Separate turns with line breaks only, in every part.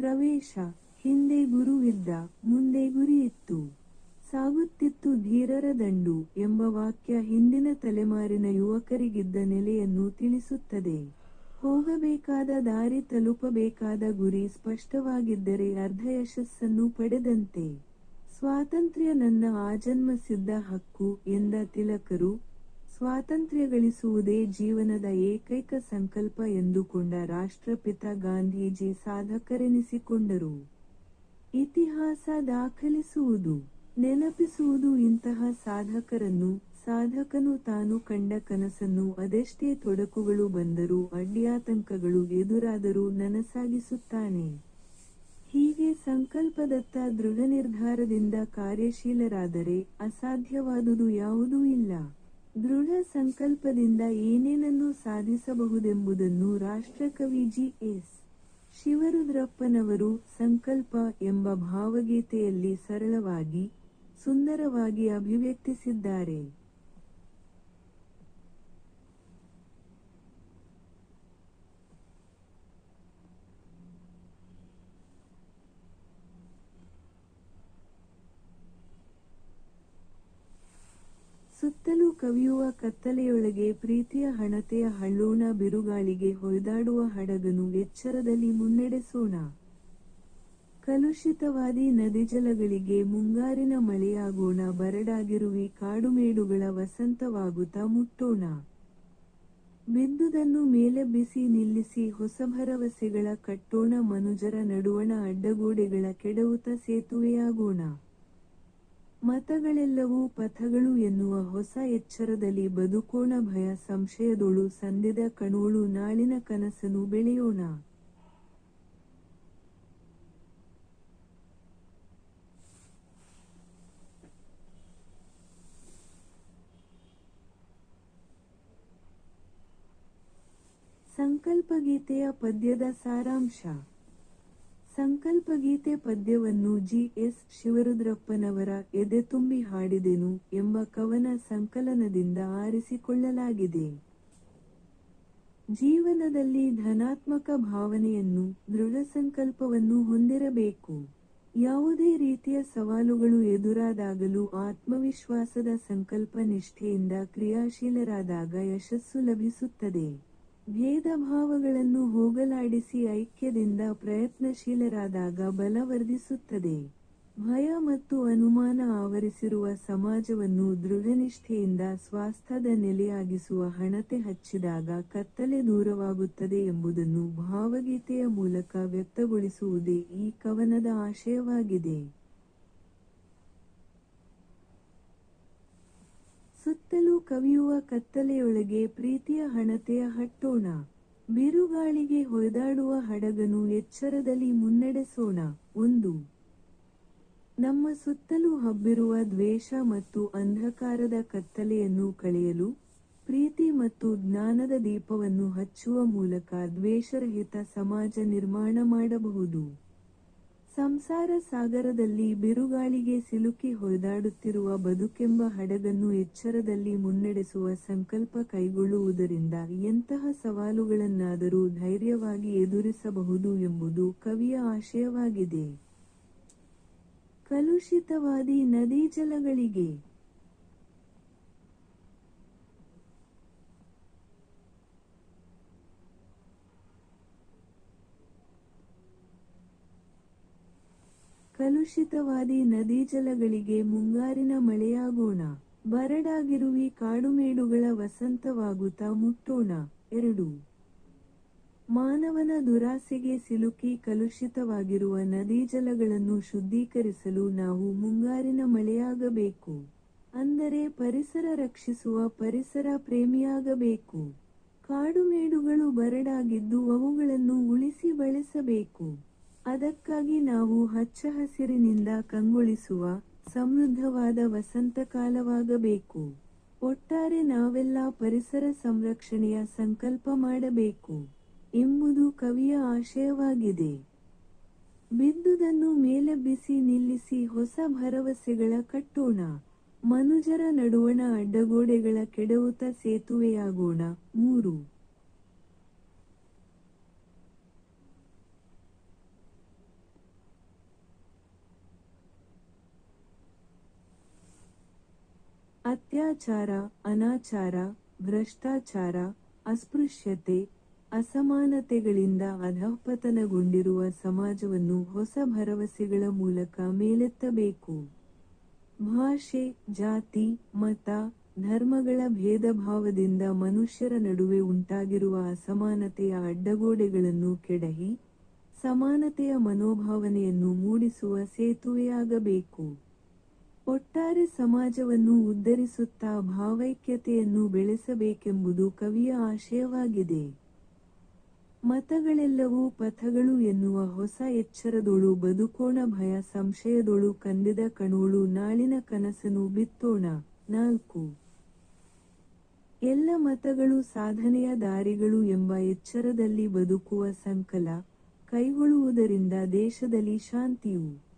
ಪ್ರವೇಶ, ಹಿಂದೆ ಗುರುವಿದ್ದ ಮುಂದೆ ಗುರಿಯಿತ್ತು ಸಾಗುತ್ತಿತ್ತು ಧೀರರ ದಂಡು ಎಂಬ ವಾಕ್ಯ ಹಿಂದಿನ ತಲೆಮಾರಿನ ಯುವಕರಿಗಿದ್ದ ನೆಲೆಯನ್ನು ತಿಳಿಸುತ್ತದೆ. ಹೋಗಬೇಕಾದ ದಾರಿ ತಲುಪಬೇಕಾದ ಗುರಿ ಸ್ಪಷ್ಟವಾಗಿದ್ದರೆ ಅರ್ಧ ಯಶಸ್ಸನ್ನು ಪಡೆದಂತೆ. ಸ್ವಾತಂತ್ರ್ಯ ನನ್ನ ಆಜನ್ಮಸಿದ್ಧ ಹಕ್ಕು ಎಂದ ತಿಲಕರು ಸ್ವಾತಂತ್ರ್ಯ ಗಳಿಸುವುದೇ ಜೀವನದ ಏಕೈಕ ಸಂಕಲ್ಪ ಎಂದುಕೊಂಡ ರಾಷ್ಟ್ರಪಿತ ಗಾಂಧೀಜಿ ಸಾಧಕರೆನಿಸಿಕೊಂಡರು. ಇತಿಹಾಸ ದಾಖಲಿಸುವುದು, ನೆನಪಿಸುವುದು ಇಂತಹ ಸಾಧಕರನ್ನು, ಸಾಧಕನು ತಾನು ಕಂಡ ಕನಸನ್ನು ಅದೆಷ್ಟೇ ತೊಡಕುಗಳು ಬಂದರೂ ಅಡ್ಡಿಯಾತಂಕಗಳು ಎದುರಾದರೂ ನನಸಾಗಿಸುತ್ತಾನೆ. ಹೀಗೆ ಸಂಕಲ್ಪದತ್ತ ದೃಢ ನಿರ್ಧಾರದಿಂದ ಕಾರ್ಯಶೀಲರಾದರೆ ಅಸಾಧ್ಯವಾದುದು ಯಾವುದೂ ಇಲ್ಲ. ದೃಢ ಸಂಕಲ್ಪದಿಂದ ಏನೇನನ್ನು ಸಾಧಿಸಬಹುದೆಂಬುದನ್ನು ರಾಷ್ಟ್ರಕವಿ ಜಿ ಎಸ್ ಶಿವರುದ್ರಪ್ಪನವರು ಸಂಕಲ್ಪ ಎಂಬ ಭಾವಗೀತೆಯಲ್ಲಿ ಸರಳವಾಗಿ ಸುಂದರವಾಗಿ ಅಭಿವ್ಯಕ್ತಿಸಿದ್ದಾರೆ ಸುತ್ತಲೂ ಕವಿಯುವ ಕತ್ತಲೆಯೊಳಗೆ ಪ್ರೀತಿಯ ಹಣತೆಯ ಹಳ್ಳೋಣ ಬಿರುಗಾಳಿಗೆ ಹೊಯ್ದಾಡುವ ಹಡಗನು ಎಚ್ಚರದಲ್ಲಿ ಮುನ್ನಡೆಸೋಣ. ಕಲುಷಿತವಾದಿ ನದಿಜಲಗಳಿಗೆ ಮುಂಗಾರಿನ ಮಳೆಯಾಗೋಣ, ಬರಡಾಗಿರುವಿ ಕಾಡುಮೇಡುಗಳ ವಸಂತವಾಗುತ್ತಾ ಮುಟ್ಟೋಣ. ಬಿದ್ದುದನ್ನು ಮೇಲೆಬ್ಬಿಸಿ ನಿಲ್ಲಿಸಿ ಹೊಸ ಭರವಸೆಗಳ ಕಟ್ಟೋಣ, ಮನುಜರ ನಡುವಣ ಅಡ್ಡಗೋಡೆಗಳ ಕೆಡವುತ ಸೇತುವೆಯಾಗೋಣ. ಮತಗಳೆಲ್ಲವೂ ಪಥಗಳು ಎನ್ನುವ ಹೊಸ ಎಚ್ಚರದಲ್ಲಿ ಬದುಕೋಣ ಭಯ ಸಂಶಯದೊಳು ಸಂದಿದ ಕಣೋಳು ನಾಳಿನ ಕನಸನು ಬೆಳೆಯೋಣ. ಸಂಕಲ್ಪಗೀತೆಯ ಪದ್ಯದ ಸಾರಾಂಶ. ಸಂಕಲ್ಪಗೀತೆ ಪದ್ಯವನ್ನು ಜಿ. ಎಸ್. ಶಿವರುದ್ರಪ್ಪನವರ ಎದೆ ತುಂಬಿ ಹಾಡಿದೆನು ಎಂಬ ಕವನ ಸಂಕಲನದಿಂದ ಆರಿಸಿಕೊಳ್ಳಲಾಗಿದೆ. ಜೀವನದಲ್ಲಿ ಧನಾತ್ಮಕ ಭಾವನೆಯನ್ನು, ದೃಢ ಸಂಕಲ್ಪವನ್ನು ಹೊಂದಿರಬೇಕು. ಯಾವುದೇ ರೀತಿಯ ಸವಾಲುಗಳು ಎದುರಾದಾಗಲೂ ಆತ್ಮವಿಶ್ವಾಸದ ಸಂಕಲ್ಪ ನಿಷ್ಠೆಯಿಂದ ಕ್ರಿಯಾಶೀಲರಾದಾಗ ಯಶಸ್ಸು ಲಭಿಸುತ್ತದೆ. ಭೇದ ಭಾವಗಳನ್ನು ಹೋಗಲಾಡಿಸಿ ಐಕ್ಯದಿಂದ ಪ್ರಯತ್ನಶೀಲರಾದಾಗ ಬಲವರ್ಧಿಸುತ್ತದೆ ಭಯ ಮತ್ತು ಅನುಮಾನ ಆವರಿಸಿರುವ ಸಮಾಜವನ್ನು ದೃಢನಿಷ್ಠೆಯಿಂದ ಸ್ವಾಸ್ಥ್ಯದ ನೆಲೆಯಾಗಿಸುವ ಹಣತೆ ಹಚ್ಚಿದಾಗ ಕತ್ತಲೆ ದೂರವಾಗುತ್ತದೆ ಎಂಬುದನ್ನು ಭಾವಗೀತೆಯ ಮೂಲಕ ವ್ಯಕ್ತಗೊಳಿಸುವುದೇ ಈ ಕವನದ ಆಶಯವಾಗಿದೆ. ಸುತ್ತಲೂ ಕವಿಯುವ ಕತ್ತಲೆಯೊಳಗೆ ಪ್ರೀತಿಯ ಹಣತೆಯ ಹಟ್ಟೋಣ. ಬಿರುಗಾಳಿಗೆ ಹೊಯ್ದಾಡುವ ಹಡಗನು ಎಚ್ಚರದಲ್ಲಿ ಮುನ್ನಡೆಸೋಣ. ಒಂದು. ನಮ್ಮ ಸುತ್ತಲೂ ಹಬ್ಬಿರುವ ದ್ವೇಷ ಮತ್ತು ಅಂಧಕಾರದ ಕತ್ತಲೆಯನ್ನು ಕಳೆಯಲು ಪ್ರೀತಿ ಮತ್ತು ಜ್ಞಾನದ ದೀಪವನ್ನು ಹಚ್ಚುವ ಮೂಲಕ ದ್ವೇಷರಹಿತ ಸಮಾಜ ನಿರ್ಮಾಣ ಮಾಡಬಹುದು. ಸಂಸಾರ ಸಾಗರದಲ್ಲಿ ಬಿರುಗಾಳಿಗೆ ಸಿಲುಕಿ ಹೊಯ್ದಾಡುತ್ತಿರುವ ಬದುಕೆಂಬ ಹಡಗನ್ನು ಎಚ್ಚರದಲ್ಲಿ ಮುನ್ನಡೆಸುವ ಸಂಕಲ್ಪ ಕೈಗೊಳ್ಳುವುದರಿಂದ ಎಂತಹ ಸವಾಲುಗಳನ್ನಾದರೂ ಧೈರ್ಯವಾಗಿ ಎದುರಿಸಬಹುದು ಎಂಬುದು ಕವಿಯ ಆಶಯವಾಗಿದೆ. ಕಲುಷಿತವಾದಿ ನದಿ ಜಲಗಳಿಗೆ ಕಲುಷಿತವಾದಿ ನದೀಜಲಗಳಿಗೆ ಮುಂಗಾರಿನ ಮಳೆಯಾಗೋಣ. ಬರಡಾಗಿರುವಿ ಕಾಡುಮೇಡುಗಳ ವಸಂತವಾಗುತ್ತಾ ಮುಟ್ಟೋಣ. ಎರಡು. ಮಾನವನ ದುರಾಸೆಗೆ ಸಿಲುಕಿ ಕಲುಷಿತವಾಗಿರುವ ನದೀಜಲಗಳನ್ನು ಶುದ್ಧೀಕರಿಸಲು ನಾವು ಮುಂಗಾರಿನ ಮಳೆಯಾಗಬೇಕು. ಅಂದರೆ ಪರಿಸರ ರಕ್ಷಿಸುವ ಪರಿಸರ ಪ್ರೇಮಿಯಾಗಬೇಕು. ಕಾಡುಮೇಡುಗಳು ಬರಡಾಗಿದ್ದು ಅವುಗಳನ್ನು ಉಳಿಸಿ ಬೆಳೆಸಬೇಕು. ಅದಕ್ಕಾಗಿ ನಾವು ಹಚ್ಚ ಹಸಿರಿನಿಂದ ಕಂಗೊಳಿಸುವ ಸಮೃದ್ಧವಾದ ವಸಂತಕಾಲವಾಗಬೇಕು ಒಟ್ಟಾರೆ ನಾವೆಲ್ಲ ಪರಿಸರ ಸಂರಕ್ಷಣೆಯ ಸಂಕಲ್ಪ ಮಾಡಬೇಕು ಎಂಬುದು ಕವಿಯ ಆಶಯವಾಗಿದೆ. ಬಿದ್ದುದನ್ನು ಮೇಲೆಬ್ಬಿಸಿ ನಿಲ್ಲಿಸಿ ಹೊಸ ಭರವಸೆಗಳ ಕಟ್ಟೋಣ. ಮನುಜರ ನಡುವಣ ಅಡ್ಡಗೋಡೆಗಳ ಕೆಡವುತ ಸೇತುವೆಯಾಗೋಣ. ಮೂರು. ಅತ್ಯಾಚಾರ, ಅನಾಚಾರ, ಭ್ರಷ್ಟಾಚಾರ, ಅಸ್ಪೃಶ್ಯತೆ, ಅಸಮಾನತೆಗಳಿಂದ ಅಧಃಪತನಗೊಂಡಿರುವ ಸಮಾಜವನ್ನು ಹೊಸ ಭರವಸೆಗಳ ಮೂಲಕ ಮೇಲೆತ್ತಬೇಕು. ಭಾಷೆ, ಜಾತಿ, ಮತ, ಧರ್ಮಗಳ ಭೇದಭಾವದಿಂದ ಮನುಷ್ಯರ ನಡುವೆ ಉಂಟಾಗಿರುವ ಅಸಮಾನತೆಯ ಅಡ್ಡಗೋಡೆಗಳನ್ನು ಕೆಡಹಿ, ಸಮಾನತೆಯ ಮನೋಭಾವನೆಯನ್ನು ಮೂಡಿಸುವ ಸೇತುವೆಯಾಗಬೇಕು. ಒಟ್ಟಾರೆ ಸಮಾಜವನ್ನು ಉದ್ಧರಿಸುತ್ತಾ ಭಾವೈಕ್ಯತೆಯನ್ನು ಬೆಳೆಸಬೇಕೆಂಬುದು ಕವಿಯ ಆಶಯವಾಗಿದೆ. ಮತಗಳೆಲ್ಲವೂ ಪಥಗಳು ಎನ್ನುವ ಹೊಸ ಎಚ್ಚರದೊಳು ಬದುಕೋಣ ಭಯ ಸಂಶಯದೊಳು ಕಂದಿದ ಕಣೋಳು ನಾಳಿನ ಕನಸನು ಬಿತ್ತೋಣ. ನಾಲ್ಕು. ಎಲ್ಲ ಮತಗಳು ಸಾಧನೆಯ ದಾರಿಗಳು ಎಂಬ ಎಚ್ಚರದಲ್ಲಿ ಬದುಕುವ ಸಂಕಲ ಕೈಗೊಳ್ಳುವುದರಿಂದ ದೇಶದಲ್ಲಿ ಶಾಂತಿಯು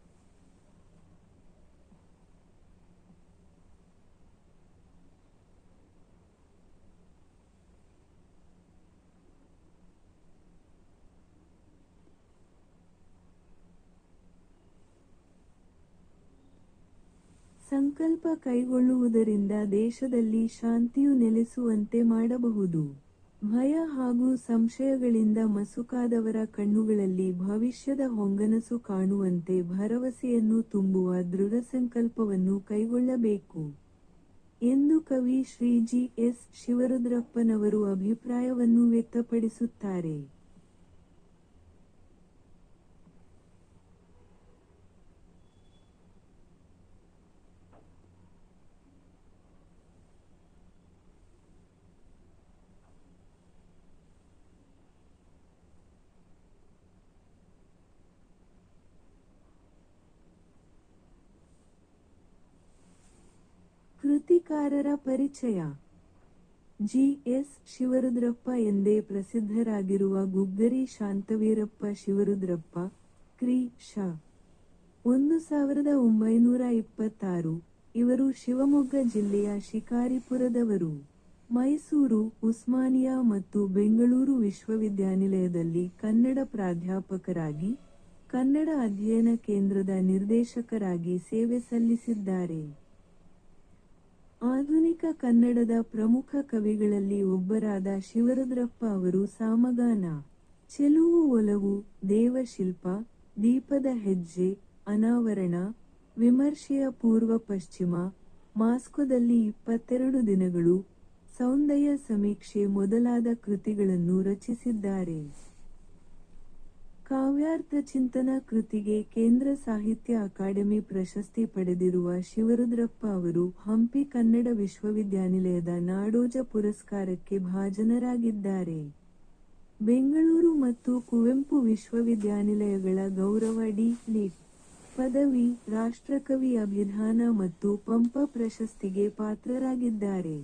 ಸಂಕಲ್ಪ ಕೈಗೊಳ್ಳುವುದರಿಂದ ದೇಶದಲ್ಲಿ ಶಾಂತಿಯು ನೆಲೆಸುವಂತೆ ಮಾಡಬಹುದು. ಭಯ ಹಾಗೂ ಸಂಶಯಗಳಿಂದ ಮಸುಕಾದವರ ಕಣ್ಣುಗಳಲ್ಲಿ ಭವಿಷ್ಯದ ಹೊಂಗನಸು ಕಾಣುವಂತೆ ಭರವಸೆಯನ್ನು ತುಂಬುವ ದೃಢ ಸಂಕಲ್ಪವನ್ನು ಕೈಗೊಳ್ಳಬೇಕು. ಎಂದು ಕವಿ ಶ್ರೀ ಜಿ ಎಸ್ ಶಿವರುದ್ರಪ್ಪನವರು ಅಭಿಪ್ರಾಯವನ್ನು ವ್ಯಕ್ತಪಡಿಸುತ್ತಾರೆ. ಕೃತಿಕಾರರ ಪರಿಚಯ. ಜಿ. ಎಸ್. ಶಿವರುದ್ರಪ್ಪ ಎಂದೇ ಪ್ರಸಿದ್ಧರಾಗಿರುವ ಗುಗ್ಗರಿ ಶಾಂತವೀರಪ್ಪ ಶಿವರುದ್ರಪ್ಪ, ಕ್ರೀ. ಶ. ಒಂದು ಸಾವಿರದ ಒಂಬೈನೂರ ಇಪ್ಪತ್ತಾರು, ಇವರು ಶಿವಮೊಗ್ಗ ಜಿಲ್ಲೆಯ ಶಿಕಾರಿಪುರದವರು. ಮೈಸೂರು, ಉಸ್ಮಾನಿಯಾ ಮತ್ತು ಬೆಂಗಳೂರು ವಿಶ್ವವಿದ್ಯಾನಿಲಯದಲ್ಲಿ ಕನ್ನಡ ಪ್ರಾಧ್ಯಾಪಕರಾಗಿ, ಕನ್ನಡ ಅಧ್ಯಯನ ಕೇಂದ್ರದ ನಿರ್ದೇಶಕರಾಗಿ ಸೇವೆ ಸಲ್ಲಿಸಿದ್ದಾರೆ. ಆಧುನಿಕ ಕನ್ನಡದ ಪ್ರಮುಖ ಕವಿಗಳಲ್ಲಿ ಒಬ್ಬರಾದ ಶಿವರುದ್ರಪ್ಪ ಅವರು ಸಾಮಗಾನ, ಚೆಲುವು ಒಲವು, ದೇವಶಿಲ್ಪ, ದೀಪದ ಹೆಜ್ಜೆ, ಅನಾವರಣ, ವಿಮರ್ಶೆಯ ಪೂರ್ವ ಪಶ್ಚಿಮ, ಮಾಸ್ಕೋದಲ್ಲಿ ಇಪ್ಪತ್ತೆರಡು ದಿನಗಳು, ಸೌಂದರ್ಯ ಸಮೀಕ್ಷೆ ಮೊದಲಾದ ಕೃತಿಗಳನ್ನು ರಚಿಸಿದ್ದಾರೆ. ಕಾವ್ಯಾರ್ಥ ಚಿಂತನ ಕೃತಿಗೆ ಕೇಂದ್ರ ಸಾಹಿತ್ಯ ಅಕಾಡೆಮಿ ಪ್ರಶಸ್ತಿ ಪಡೆದಿರುವ ಶಿವರುದ್ರಪ್ಪ ಅವರು ಹಂಪಿ ಕನ್ನಡ ವಿಶ್ವವಿದ್ಯಾನಿಲಯದ ನಾಡೋಜ ಪುರಸ್ಕಾರಕ್ಕೆ ಭಾಜನರಾಗಿದ್ದಾರೆ. ಬೆಂಗಳೂರು ಮತ್ತು ಕುವೆಂಪು ವಿಶ್ವವಿದ್ಯಾನಿಲಯಗಳ ಗೌರವ ಡಿ. ಲಿಟ್. ಪದವಿ, ರಾಷ್ಟ್ರಕವಿ ಅಭಿಧಾನ ಮತ್ತು ಪಂಪ ಪ್ರಶಸ್ತಿಗೆ ಪಾತ್ರರಾಗಿದ್ದಾರೆ.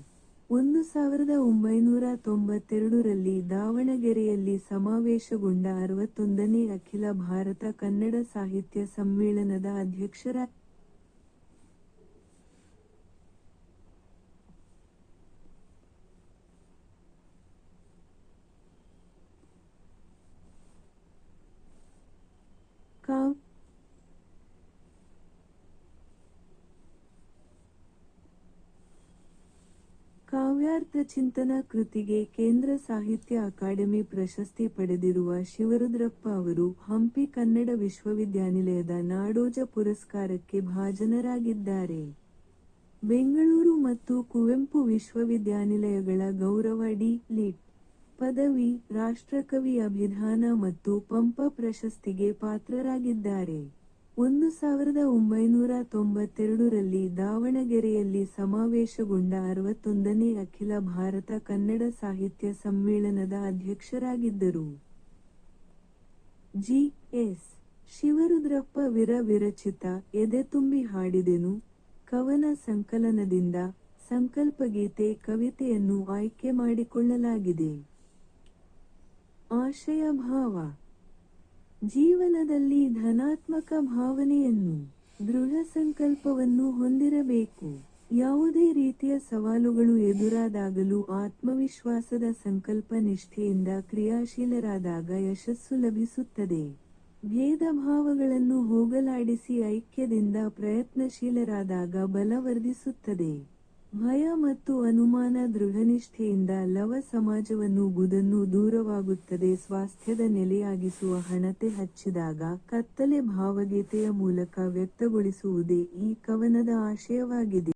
ಒಂದು ಸಾವಿರದ ಒಂಬೈನೂರ ತೊಂಬತ್ತೆರಡರಲ್ಲಿ ದಾವಣಗೆರೆಯಲ್ಲಿ ಸಮಾವೇಶಗೊಂಡ ಅರವತ್ತೊಂದನೇ ಅಖಿಲ ಭಾರತ ಕನ್ನಡ ಸಾಹಿತ್ಯ ಸಮ್ಮೇಳನದ ಅಧ್ಯಕ್ಷರ ಕಾವ್ ಕಾವ್ಯಾರ್ಥ ಚಿಂತನ ಕೃತಿಗೆ ಕೇಂದ್ರ ಸಾಹಿತ್ಯ ಅಕಾಡೆಮಿ ಪ್ರಶಸ್ತಿ ಪಡೆದಿರುವ ಶಿವರುದ್ರಪ್ಪ ಅವರು ಹಂಪಿ ಕನ್ನಡ ವಿಶ್ವವಿದ್ಯಾನಿಲಯದ ನಾಡೋಜ ಪುರಸ್ಕಾರಕ್ಕೆ ಭಾಜನರಾಗಿದ್ದಾರೆ. ಬೆಂಗಳೂರು ಮತ್ತು ಕುವೆಂಪು ವಿಶ್ವವಿದ್ಯಾನಿಲಯಗಳ ಗೌರವ ಡಿ. ಲಿಟ್. ಪದವಿ, ರಾಷ್ಟ್ರಕವಿ ಅಭಿಧಾನ ಮತ್ತು ಪಂಪ ಪ್ರಶಸ್ತಿಗೆ ಪಾತ್ರರಾಗಿದ್ದಾರೆ. ಒಂದು ಸಾವಿರದ ಒಂಬೈನೂರ ತೊಂಬತ್ತೆರಡರಲ್ಲಿ ದಾವಣಗೆರೆಯಲ್ಲಿ ಸಮಾವೇಶಗೊಂಡ ಅರವತ್ತೊಂದನೇ ಅಖಿಲ ಭಾರತ ಕನ್ನಡ ಸಾಹಿತ್ಯ ಸಮ್ಮೇಳನದ ಅಧ್ಯಕ್ಷರಾಗಿದ್ದರು. ಜಿ. ಎಸ್. ಶಿವರುದ್ರಪ್ಪ ವಿರ ವಿರಚಿತ ಎದೆತುಂಬಿ ಹಾಡಿದೆನು. ಕವನ ಸಂಕಲನದಿಂದ ಸಂಕಲ್ಪಗೀತೆ ಕವಿತೆಯನ್ನು ಆಯ್ಕೆ ಮಾಡಿಕೊಳ್ಳಲಾಗಿದೆ. ಆಶಯ ಭಾವ ಜೀವನದಲ್ಲಿ ಧನಾತ್ಮಕ ಭಾವನೆಯನ್ನು, ದೃಢ ಸಂಕಲ್ಪವನ್ನು ಹೊಂದಿರಬೇಕು. ಯಾವುದೇ ರೀತಿಯ ಸವಾಲುಗಳು ಎದುರಾದಾಗಲೂ ಆತ್ಮವಿಶ್ವಾಸದ ಸಂಕಲ್ಪ ನಿಷ್ಠೆಯಿಂದ ಕ್ರಿಯಾಶೀಲರಾದಾಗ ಯಶಸ್ಸು ಲಭಿಸುತ್ತದೆ. ಭೇದ ಭಾವಗಳನ್ನು ಹೋಗಲಾಡಿಸಿ ಐಕ್ಯದಿಂದ ಪ್ರಯತ್ನಶೀಲರಾದಾಗ ಬಲ ವರ್ಧಿಸುತ್ತದೆ. ಭಯ ಮತ್ತು ಅನುಮಾನ ದೃಢನಿಷ್ಠೆಯಿಂದ ಲವ ಸಮಾಜವನ್ನು ಗುದನ್ನು ದೂರವಾಗುತ್ತದೆ, ಸ್ವಾಸ್ಥ್ಯದ ನೆಲೆಯಾಗಿಸುವ ಹಣತೆ ಹಚ್ಚಿದಾಗ ಕತ್ತಲೆ ಭಾವಗೀತೆಯ ಮೂಲಕ ವ್ಯಕ್ತಗೊಳಿಸುವುದೇ ಈ ಕವನದ ಆಶಯವಾಗಿದೆ.